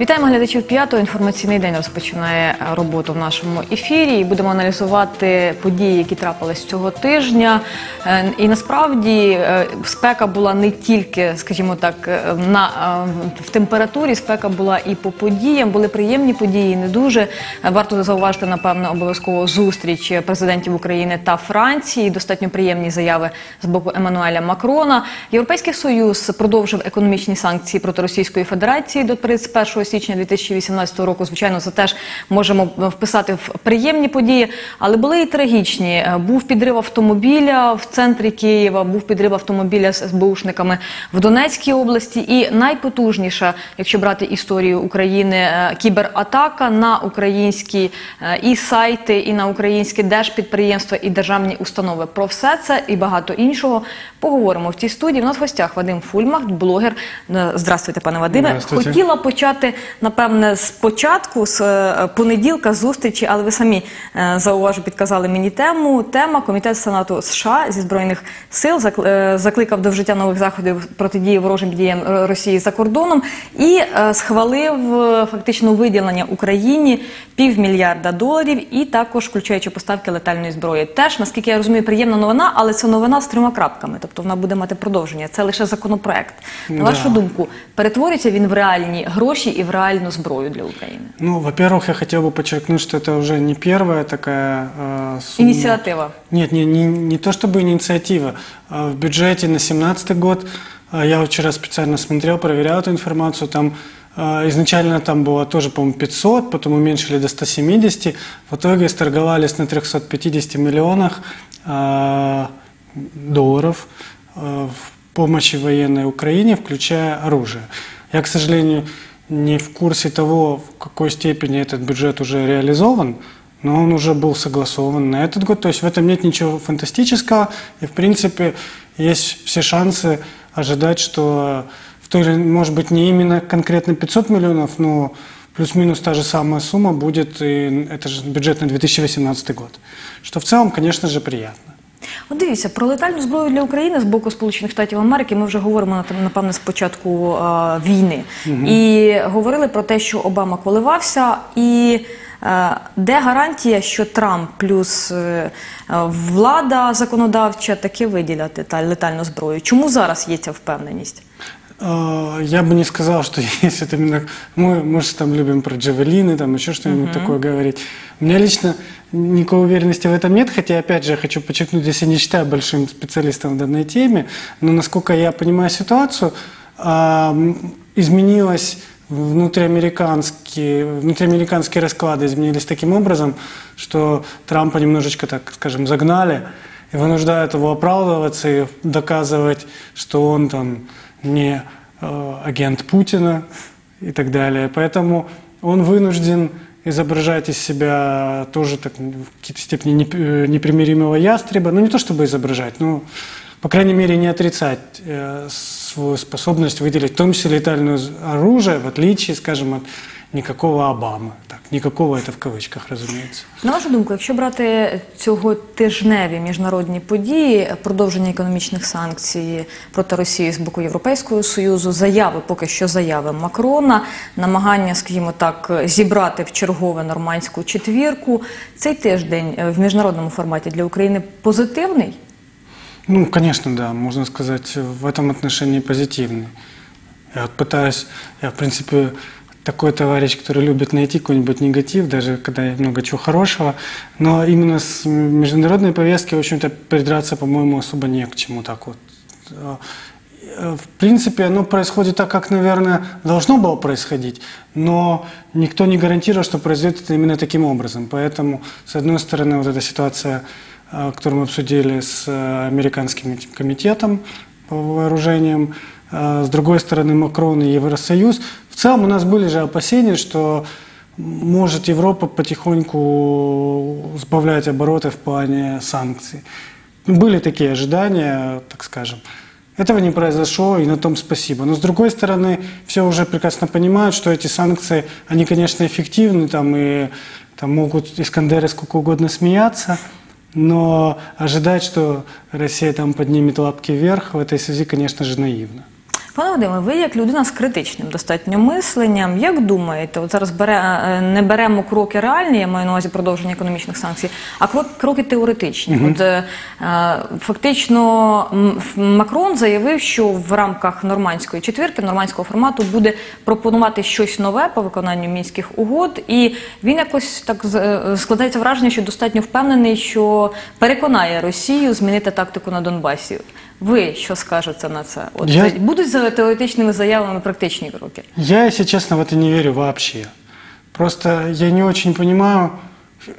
Вітаємо глядачів п'ятого. Інформаційний день розпочинає роботу в нашому ефірі. І будемо аналізувати події, які трапились цього тижня. Е, І насправді е, спека була не тільки, скажімо так, е, на в температурі, спека була і по подіям. Були приємні події, не дуже. Варто зауважити, напевно, обов'язково зустріч президентів України та Франції. Достатньо приємні заяви з боку Еммануеля Макрона. Європейський союз продовжив економічні санкції проти Російської Федерації до 31 січня 2018 року. Звичайно, це теж можемо вписати в приємні події, але були і трагічні. Е, Був підрив автомобіля в центрі Києва, був підрив автомобіля з СБУшниками в Донецькій області. І найпотужніша, якщо брати історію України, е, кібератака на українські е, і сайти, і на українські держпідприємства і державні установи. Про все це і багато іншого поговоримо в цій студії. У нас в гостях Вадим Фульмах, блогер. Е, Здравствуйте, пане Вадиме. Здравствуйте. Хотіла почати напевне з початку, з е, понеділка, зустрічі, але ви самі е, зауважу, підказали мені тему. Тема Комітет Сенату США зі збройних сил е, закликав до вжиття нових заходів протидії ворожим діям Росії за кордоном і схвалив фактично виділення Україні півмільярда доларів і також включаючи поставки летальної зброї. Теж, наскільки я розумію, приємна новина, але це новина з трьома крапками, тобто вона буде мати продовження. Це лише законопроект. На Да. вашу думку, перетворюється він в реальні гроші і в реальну зброю для України? Ну, во-первых, я хотел бы подчеркнуть, что это уже не первая такая э, сумма. Ініціатива. Нет, не, не, не то чтобы инициатива. А В бюджете на 2017 год, а, я вот вчера специально смотрел, проверял эту информацию, там а, изначально там было тоже, по-моему, 500, потом уменьшили до 170, в итоге сторговались на 350 миллионах а, долларов а, в помощи военной Украине, включая оружие. Я, к сожалению, не в курсе того, в какой степени этот бюджет уже реализован, но он уже был согласован на этот год. То есть в этом нет ничего фантастического. И, в принципе, есть все шансы ожидать, что в той же, может быть, не именно конкретно 500 миллионов, но плюс-минус та же самая сумма будет, и это же бюджет на 2018 год. Что в целом, конечно же, приятно. От дивіться, про летальну зброю для України з боку Сполучених Штатів Америки ми вже говоримо напевне з початку е, війни. І говорили про те, що Обама коливався, і е, де гарантія, що Трамп плюс е, е, влада законодавча таки виділять леталь- летальну зброю? Чому зараз є ця впевненість? А, Я бы не сказал, что есть это именно... Мы, мы же там любим про джавелины, там еще что-нибудь такое говорить. У меня лично никакой уверенности в этом нет, хотя, опять же, я хочу подчеркнуть, здесь я не считаю большим специалистом в данной теме, но, насколько я понимаю ситуацию, а, изменилось внутриамериканские, внутриамериканские расклады изменились таким образом, что Трампа немножечко, так скажем, загнали и вынуждают его оправдываться и доказывать, что он там не э, агент Путина и так далее. Поэтому он вынужден изображать из себя тоже так, в какой-то степени э, непримиримого ястреба. Ну, не то чтобы изображать, но, по крайней мере, не отрицать э, свою способность выделить, в том числе летальное оружие, в отличие, скажем, от никакого Обамы. Так, никакого это в кавычках, разумеется. На вашу думку, якщо брати цього тижневі міжнародні події, продовження економічних санкцій проти Росії з боку Європейського союзу, заяви, поки що заяви Макрона, намагання, скажімо так, зібрати в чергове нормандську четвірку, цей тиждень е, в міжнародному форматі для України позитивний? Ну, конечно, да, можно сказать, в этом отношении позитивный. Я вот пытаюсь, я, в принципе, Такой товарищ, который любит найти какой-нибудь негатив, даже когда много чего хорошего, но именно с международной повестки, в общем-то, придраться, по-моему, особо не к чему так вот. Э, В принципе, оно происходит так, как, наверное, должно было происходить, но никто не гарантирует, что произойдет это именно таким образом. Поэтому, с одной стороны, вот эта ситуация, э, которую мы обсудили с э, американским комитетом по вооружениям, с другой стороны, Макрон и Евросоюз. В целом у нас были же опасения, что может Европа потихоньку сбавлять обороты в плане санкций. Были такие ожидания, так скажем. Этого не произошло, и на том спасибо. Но с другой стороны, все уже прекрасно понимают, что эти санкции, они, конечно, эффективны, там, и там могут Искандеры сколько угодно смеяться, но ожидать, что Россия там поднимет лапки вверх, в этой связи, конечно же, наивно. Пане Вадиме, ви як людина з критичним достатньо мисленням, як думаєте, от зараз бере, е, не беремо кроки реальні, я маю на увазі продовження економічних санкцій, а крок, кроки теоретичні. От е, е, фактично Макрон заявив, що в рамках нормандської четвірки, нормандського формату буде пропонувати щось нове по виконанню мінських угод, і він якось так е, складається враження, що достатньо впевнений, що переконає Росію змінити тактику на Донбасі. Ви що скажете на це? От Я- будуть за теоретичними заявами практичні кроки? Я, если честно, в это не верю вообще. Просто я не очень понимаю,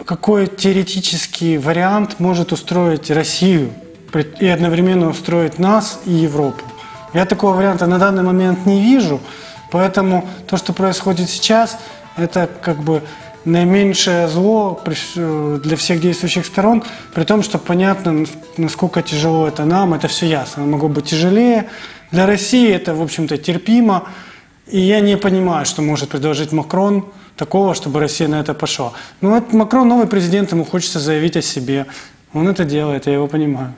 какой теоретический вариант может устроить Россию и одновременно устроить нас и Европу. Я такого варианта на данный момент не вижу, поэтому то, что происходит сейчас, это как бы наименьшее зло э, для всех действующих сторон, при том, что понятно, нас- насколько тяжело это нам, это все ясно. Могло быть тяжелее. Для России это, в общем-то, терпимо. И я не понимаю, что может предложить Макрон такого, чтобы Россия на это пошла. Ну, вот Макрон новый президент, ему хочется заявить о себе. Он это делает, я его понимаю.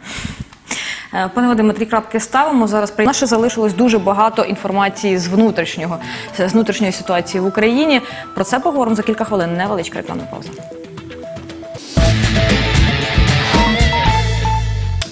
Е, Пане Вадиме, три крапки ставимо. Зараз при наше залишилось дуже багато інформації з внутрішнього з внутрішньої ситуації в Україні. Про це поговоримо за кілька хвилин. Невеличка рекламна пауза.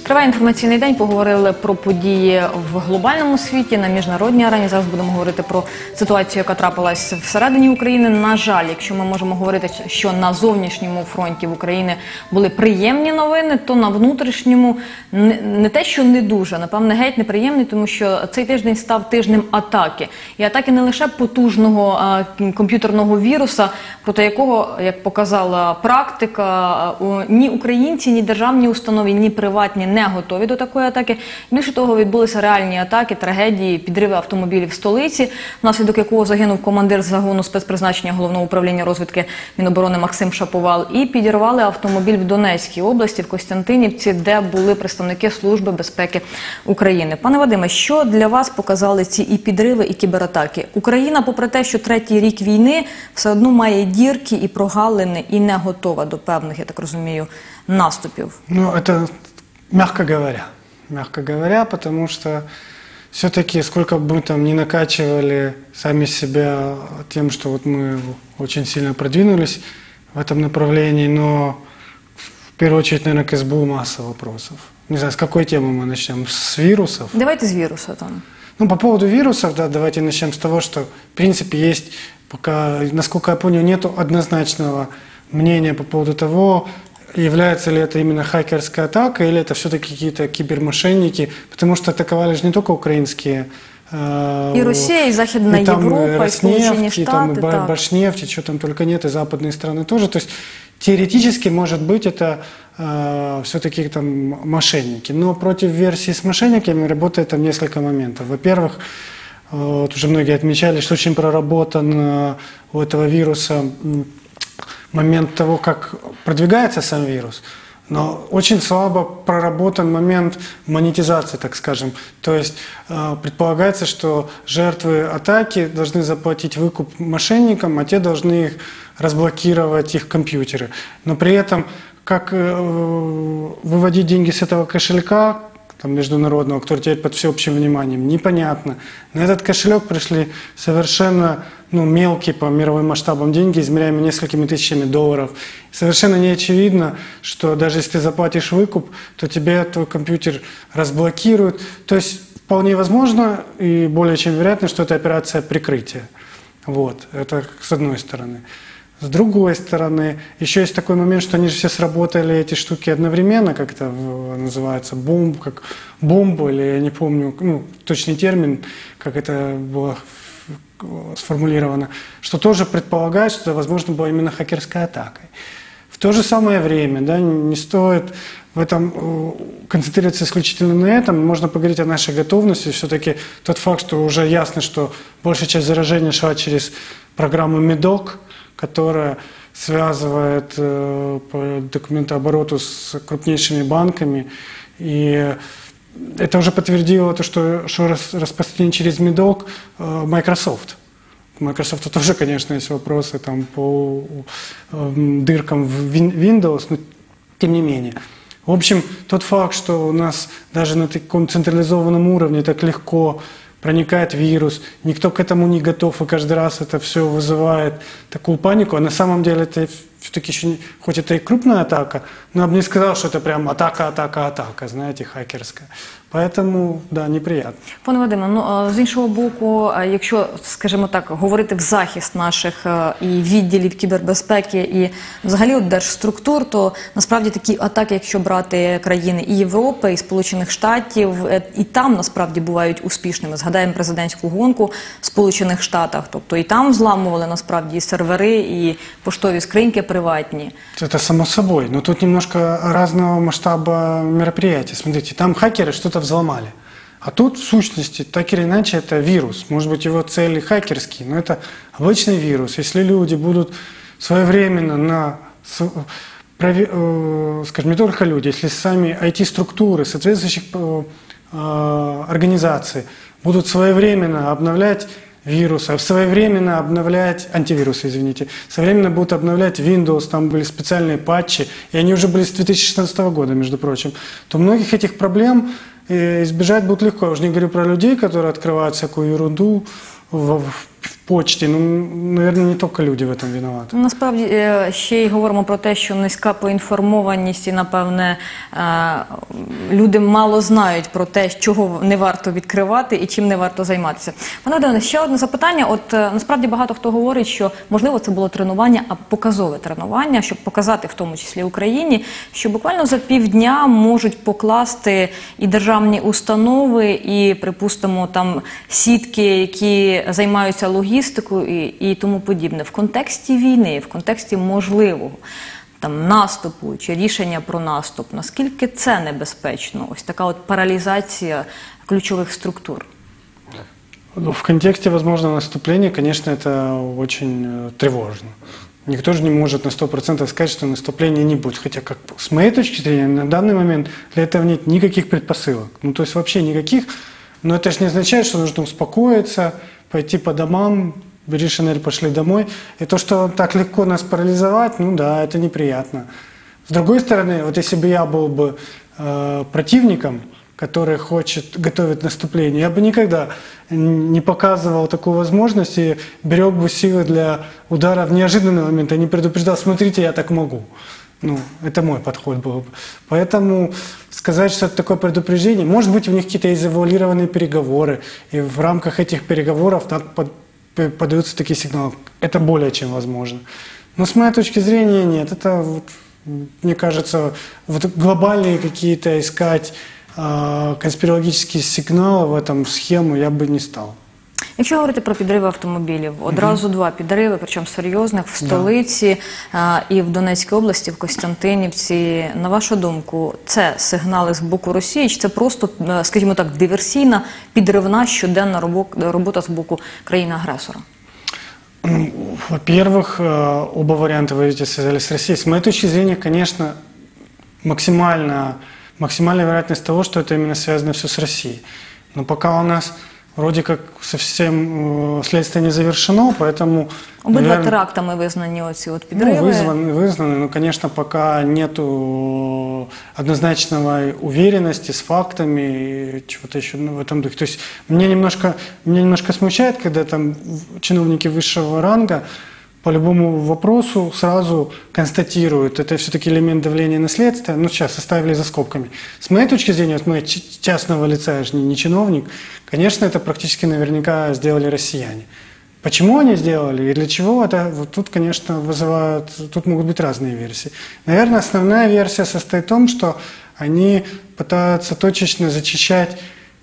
Триває інформаційний день. Поговорили про події в глобальному світі на міжнародній арені. Зараз будемо говорити про ситуацію, яка трапилась всередині України. На жаль, якщо ми можемо говорити, що на зовнішньому фронті в Україні були приємні новини, то на внутрішньому не, не те, що не дуже, напевне, геть неприємний, тому що цей тиждень став тижнем атаки. І атаки не лише потужного а, комп'ютерного віруса, проти якого, як показала практика, ні українці, ні державні установи, ні приватні не готові до такої атаки. Більше того, відбулися реальні атаки, трагедії, підриви автомобілів в столиці, внаслідок якого загинув командир загону спецпризначення головного управління розвідки Міноборони Максим Шаповал, і підірвали автомобіль в Донецькій області, в Костянтинівці, де були представники Служби безпеки України. Пане Вадиме, що для вас показали ці і підриви, і кібератаки? Україна, попри те, що третій рік війни, все одно має дірки і прогалини, і не готова до певних, я так розумію, наступів. Ну, это мягко говоря. Мягко говоря, потому что все-таки сколько бы мы там не накачивали сами себя тем, что вот мы очень сильно продвинулись в этом направлении, но в первую очередь, наверное, к СБУ масса вопросов. Не знаю, с какой темы мы начнем? С вирусов? Давайте з вірусу там. Ну, по поводу вирусов, да, давайте начнем с того, что, в принципе, есть пока, насколько я понял, нет однозначного мнения по поводу того, является ли это именно хакерская атака или это все-таки какие-то кибермошенники, потому что атаковали же не только украинские э, І Росія, і Західна и там Європа, і Сполучені Роснефть, и там и Штати. Ба- так. Башнефть, и что там только нет, и западные страны тоже. То есть теоретически, может быть, это все-таки там мошенники. Но против версии с мошенниками работает там несколько моментов. Во-первых, э, вот уже многие отмечали, что очень проработан э, у этого вируса м, момент того, как продвигается сам вирус. Но очень слабо проработан момент монетизации, так скажем. То есть э, предполагается, что жертвы атаки должны заплатить выкуп мошенникам, а те должны их разблокировать их компьютеры. Но при этом как э, выводить деньги с этого кошелька, там, международного, который теперь под всеобщим вниманием, непонятно. На этот кошелек пришли совершенно ну, мелкие по мировым масштабам деньги, измеряемые несколькими тысячами долларов. Совершенно не очевидно, что даже если ты заплатишь выкуп, то тебе твой компьютер разблокируют. То есть вполне возможно и более чем вероятно, что это операция прикрытия. Вот, это с одной стороны. С другой стороны, еще есть такой момент, что они же все сработали, эти штуки одновременно, как это называется, бомб, как бомба, или я не помню, ну, точный термин, как это было сформулировано, что тоже предполагает, что это, возможно, была именно хакерская атакой. В то же самое время, да, не стоит в этом э, концентрироваться исключительно на этом. Можно поговорить о нашей готовности. Все-таки тот факт, что уже ясно, что большая часть заражения шла через программу МЕДОК, которая связывает э, документообороту с крупнейшими банками. И это уже подтвердило то, что, что рас- распространение через МЕДОК э, Microsoft. У Microsoft тоже, конечно, есть вопросы там, по э, дыркам в Win- Windows, но тем не менее. В общем, тот факт, что у нас даже на таком централизованном уровне так легко проникает вирус, никто к этому не готов, и каждый раз это все вызывает такую панику. А на самом деле это все-таки еще не, хоть это и крупная атака, но я бы не сказал, что это прям атака, атака, атака, знаете, хакерская. Поэтому, да, неприятно. Пане Вадиме, ну а з іншого боку, а якщо, скажімо так, говорити в захист наших е, і відділів кібербезпеки, і взагалі от держструктур, то насправді такі атаки, якщо брати країни і Європи, і Сполучених Штатів, е, і там насправді бувають успішними. Згадаємо президентську гонку в Сполучених Штатах, тобто і там зламували насправді і сервери, і поштові скриньки Приватні. Это само собой, но тут немножко разного масштаба мероприятия. Смотрите, там хакеры что-то взломали. А тут, в сущности, так или иначе, это вирус. Может быть, его цели хакерские, но это обычный вирус. Если люди будут своевременно на э, скажем, не только люди, если сами IT-структуры соответствующих э, э, организаций будут своевременно обновлять вирусы, своевременно обновлять, антивирусы, извините, своевременно будут обновлять Windows, там были специальные патчи, и они уже были с 2016 года, между прочим, то многих этих проблем э, избежать будет легко. Я уже не говорю про людей, которые открывают всякую ерунду в, в- в почте. Ну, наверное, не только люди в этом виноваты. Ну, Насправді е, ще й говоримо про те, що низька поінформованість і, напевне, е, люди мало знають про те, чого не варто відкривати і чим не варто займатися. Пане Вадиме, ще одне запитання. От е, насправді багато хто говорить, що можливо це було тренування, а показове тренування, щоб показати в тому числі Україні, що буквально за півдня можуть покласти і державні установи, і припустимо там сітки, які займаються логістикою і, і тому подібне в контексті війни, в контексті можливого. Там наступу чи рішення про наступ, наскільки це небезпечно? Ось така от паралізація ключових структур. Ну, В контексте возможного наступления, конечно, это очень э, тревожно. Никто же не может на 100% сказать, что наступления не будет. Хотя, как, с моей точки зрения, на данный момент для этого нет никаких предпосылок. Ну, то есть вообще никаких. Но это же не означает, что нужно успокоиться, пойти по домам, бери шинель, пошли домой. И то, что так легко нас парализовать, ну да, это неприятно. С другой стороны, вот если бы я был бы э, противником, который хочет готовить наступление, я бы никогда не показывал такую возможность и берег бы силы для удара в неожиданный момент, а не предупреждал, смотрите, я так могу. Ну, это мой подход был бы. Поэтому сказать, что это такое предупреждение, может быть, у них какие-то есть завуалированные переговоры, и в рамках этих переговоров подаются такие сигналы. Это более чем возможно. Но с моей точки зрения нет. Это, вот, мне кажется, вот глобальные какие-то искать а, конспирологические сигналы в этом схему я бы не стал. Якщо говорити про підриви автомобілів, одразу два підриви, причому серйозних в столиці а, і в Донецькій області, в Костянтинівці. На вашу думку, це сигнали з боку Росії, чи це просто, е, скажімо так, диверсійна, підривна щоденна робо- робота з боку країни-агресора? Ну, Во-первых, э, оба варианта вы видите связались с Россией. С моей точки зрения, конечно, максимально, максимальная вероятность того, что это именно связано все с Россией. Но пока у нас вроде как совсем э, следствие не завершено, поэтому... Обидва наверное, терактами визнані оці от ну, підриви. вызваны, вызнаны, но, конечно, пока нету однозначного уверенности с фактами и чего-то еще ну, в этом духе. То есть мне немножко, меня немножко смущает, когда там в- чиновники высшего ранга по любому вопросу сразу констатируют, это все-таки элемент давления на следствие, ну сейчас оставили за скобками. С моей точки зрения, с моей частного лица, я же не, не чиновник, конечно, это практически наверняка сделали россияне. Почему они сделали и для чего это, вот тут, конечно, вызывают, тут могут быть разные версии. Наверное, основная версия состоит в том, что они пытаются точечно зачищать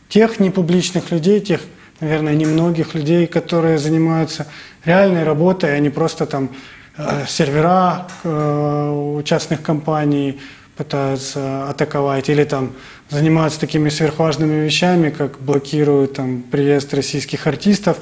тех непубличных людей, тех, наверное, немногих людей, которые занимаются реальной работой, а не просто там э, сервера э, у частных компаний пытаются атаковать или там занимаются такими сверхважными вещами, как блокируют там приезд российских артистов.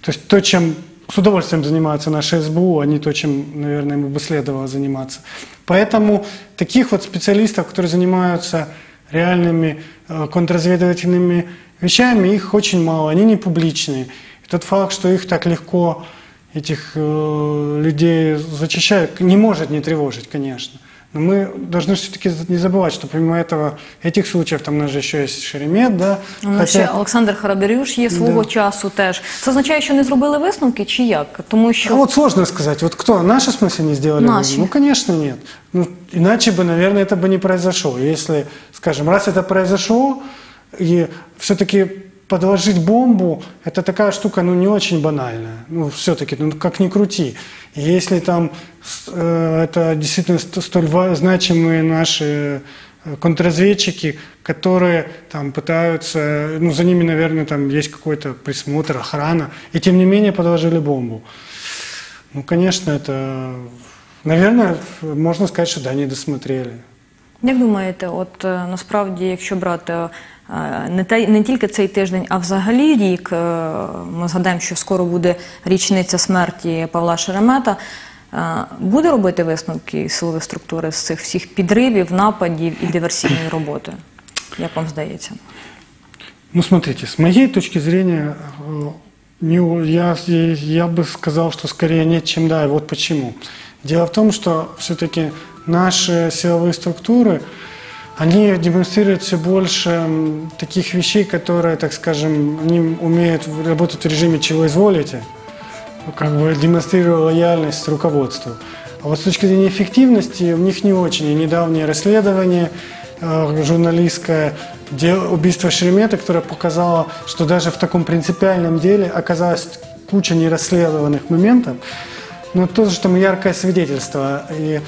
То есть то, чем с удовольствием занимаются наши СБУ, а не то, чем, наверное, ему бы следовало заниматься. Поэтому таких вот специалистов, которые занимаются реальными э, контрразведывательными вещами, их очень мало, они не публичные. И тот факт, что их так легко, этих э, людей зачищают, не может не тревожить, конечно. Но мы должны все-таки не забывать, что помимо этого, этих случаев, там у нас же еще есть Шеремет, да, У нас ще Олександр Хараберюш є свого Да. часу теж. Це означає, що не зробили висновки чи як? Тому А що вот сложно сказать, вот кто, наши в смысле не сделали? Выводы? Ну, конечно, нет. Ну, иначе бы, наверное, это бы не произошло. Если, скажем, раз это произошло, и все-таки подложить бомбу, это такая штука, ну, не очень банальная. Ну, все-таки, ну, как ни крути. И если там э, это действительно ст- столь значимые наши э, контрразведчики, которые там пытаются, ну, за ними, наверное, там есть какой-то присмотр, охрана, и тем не менее подложили бомбу. Ну, конечно, это, наверное, можно сказать, что да, не досмотрели. Як думаєте, от е, насправді, якщо брати е, не, те, не тільки цей тиждень, а взагалі рік, е, ми згадаємо, що скоро буде річниця смерті Павла Шеремета. Буде робити висновки силові структури з цих всіх підривів, нападів і диверсійної роботи? Як вам здається? Ну, смотрите, с моей точки зрения, э, не, я, я бы сказал, что скорее нет, чем да, и вот почему. Дело в том, что все-таки наши силовые структуры, они демонстрируют все больше таких вещей, которые, так скажем, они умеют работать в режиме «чего изволите», как бы демонстрируя лояльность руководству. А вот с точки зрения эффективности у них не очень. И недавнее расследование э, журналистское дел- убийство Шеремета, которое показало, что даже в таком принципиальном деле оказалась куча нерасследованных моментов, но тоже там яркое свидетельство. И,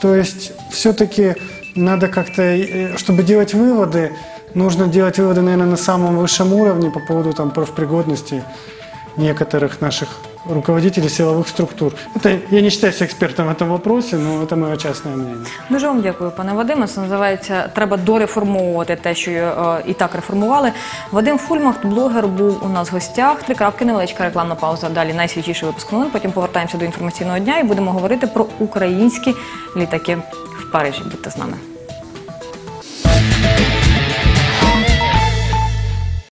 то есть все-таки надо как-то, э, чтобы делать выводы, нужно делать выводы, наверное, на самом высшем уровне по поводу там, профпригодности некоторых наших руководителей силовых структур. Это, я не считаюсь экспертом в этом вопросе, но это мое частное мнение. Дуже вам дякую, пане Вадиме. Це називається Треба дореформовувати те, що е, і так реформували. Вадим Фульмах, блогер, був у нас в гостях. Три крапки, невеличка рекламна пауза. Далі найсвіжіший випуск новин. Потім повертаємося до інформаційного дня і будемо говорити про українські літаки в Парижі. Будьте з нами.